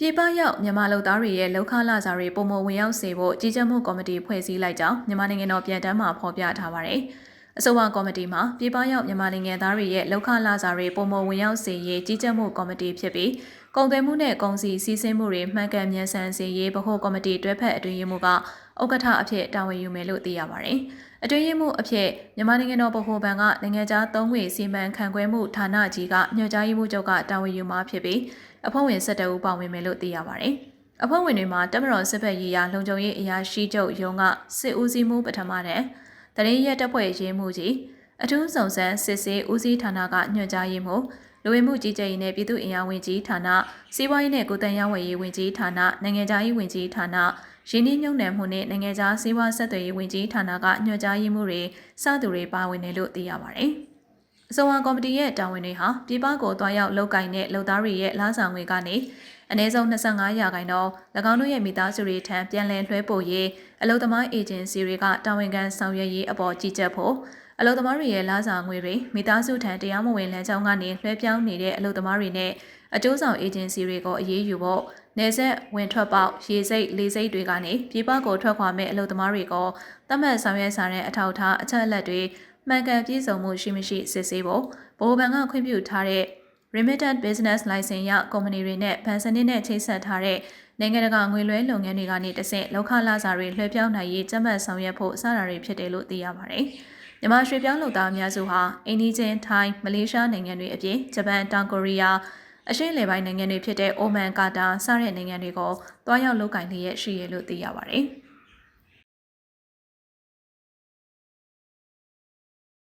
ပြည်ပရောက်မြန်မာလူသားတွေရဲ့လောက်ခလာစာတွေပုံမဝင်ရောက်စေဖို့ကြီးကြပ်မှုကော်မတီဖွဲ့စည်းလိုက်ကြောင်းမြန်မာနိုင်ငံတော်ပြည်ထမ်းမှဖော်ပြထားပါတယ်။အဆိုပါကော်မတီမှာပြည်ပရောက်မြန်မာနိုင်ငံသားတွေရဲ့လောက်ခလာစာတွေပုံမဝင်ရောက်စေရေးကြီးကြပ်မှုကော်မတီဖြစ်ပြီးကုန်သွယ်မှုနဲ့ကုန်စည်စည်းစိမ်မှုတွေမှန်ကန်မြန်ဆန်စေရေးဗဟိုကော်မတီတွဲဖက်အတွင်းရေးမှူးက ဥက္ကဋ္ဌအဖြစ်တာဝန်ယူမယ်လို့သိရပါတယ်။အတွင်းရေးမှူးအဖြစ်မြန်မာနိုင်ငံတော်ဗဟိုဘဏ်ကနိုင်ငံခြားသုံးငွေစီမံခန့်ခွဲမှုဌာနကြီးကညွှန်ကြားရေးမှူးချုပ်ကတာဝန်ယူမှာဖြစ်ပြီးအဖွဲ့ဝင်17ဦးပါဝင်မယ်လို့သိရပါတယ်။အဖွဲ့ဝင်တွေမှာတမတော်စစ်ဘက်ရေးရာလုံခြုံရေးအရာရှိချုပ်ရုံးကစစ်ဦးစီးမှုပထမတဲ့တရင်ရက်တပ်ဖွဲ့ရေးမှုကြီးအထူးဆောင်ဆန်းစစ်ဆေးဦးစီးဌာနကညွှန်ကြားရေးမှူးလူဝင်မှုကြီးကြပ်ရေးနဲ့ပြည်သူ့အင်အားဝန်ကြီးဌာနစီးပွားရေးနဲ့ကိုယ်တိုင်ရောင်းဝယ်ရေးဝန်ကြီးဌာနနိုင်ငံခြားရေးဝန်ကြီးဌာန ရင်းနှီးမြှုပ်နှံမှုနဲ့နိုင်ငံခြားစီးပွားဆက်သွယ်ရေးဝန်ကြီးဌာနကညွှန်ကြားရေးမှူးတွေစသူတွေပါဝင်တယ်လို့သိရပါတယ်။ အစိုးရကော်မတီရဲ့တာဝန်တွေဟာပြည်ပကိုတွားရောက်လုပ်ကိုင်တဲ့လုပ်သားတွေရဲ့လားဆောင်ငွေကနေအနည်းဆုံး25ရာခိုင်နှုန်း၎င်းတို့ရဲ့မိသားစုတွေထံပြန်လည်လွှဲပို့ရေးအလုပ်သမားအေဂျင်စီတွေကတာဝန်ခံဆောင်ရွက်ရေးအပေါ်ကြီးကြပ်ဖို့အလုပ်သမားတွေရဲ့လားစာငွေတွေမိသားစုထံတရားမဝင်လမ်းကြောင်းကနေလွှဲပြောင်းနေတဲ့အလုပ်သမားတွေနဲ့အကျိုးဆောင်အေဂျင်စီတွေကိုအရေးယူဖို့နေဆက်ဝင်ထွက်ပေါက်ရေစိတ်လေစိတ်တွေကနေပြည်ပကိုထွက်ခွာမဲ့အလုပ်သမားတွေကိုသတ်မှတ်ဆောင်ရွက်စာတဲ့အထောက်အထားအချက်အလက်တွေ မှန်ကန်ပြည့်စုံမှုရှိမရှိစစ်ဆေးဖို့ဗဟိုဘဏ်ကခွင့်ပြုထားတဲ့ Remitted Business License ရကုမ္ပဏီတွေနဲ့ဗန်စနစ်နဲ့ချိတ်ဆက်ထားတဲ့နိုင်ငံတကာငွေလွှဲလုပ်ငန်းတွေကနေတဆင့်လောက်ခလာစာတွေလွှဲပြောင်းနိုင်ရေးကြက်မှတ်ဆောင်ရွက်ဖို့အစအရာတွေဖြစ်တယ်လို့သိရပါတယ်။မြန်မာရွှေပြောင်းလုပ်သားအများစုဟာအိန္ဒိချင်းထိုင်းမလေးရှားနိုင်ငံတွေအပြင်ဂျပန်တောင်ကိုရီးယားအရှေ့လေပိုင်းနိုင်ငံတွေဖြစ်တဲ့အိုမန်ကာတာစတဲ့နိုင်ငံတွေကိုတွားရောက်လုပ်ကင်လျက်ရှိရလို့သိရပါတယ်။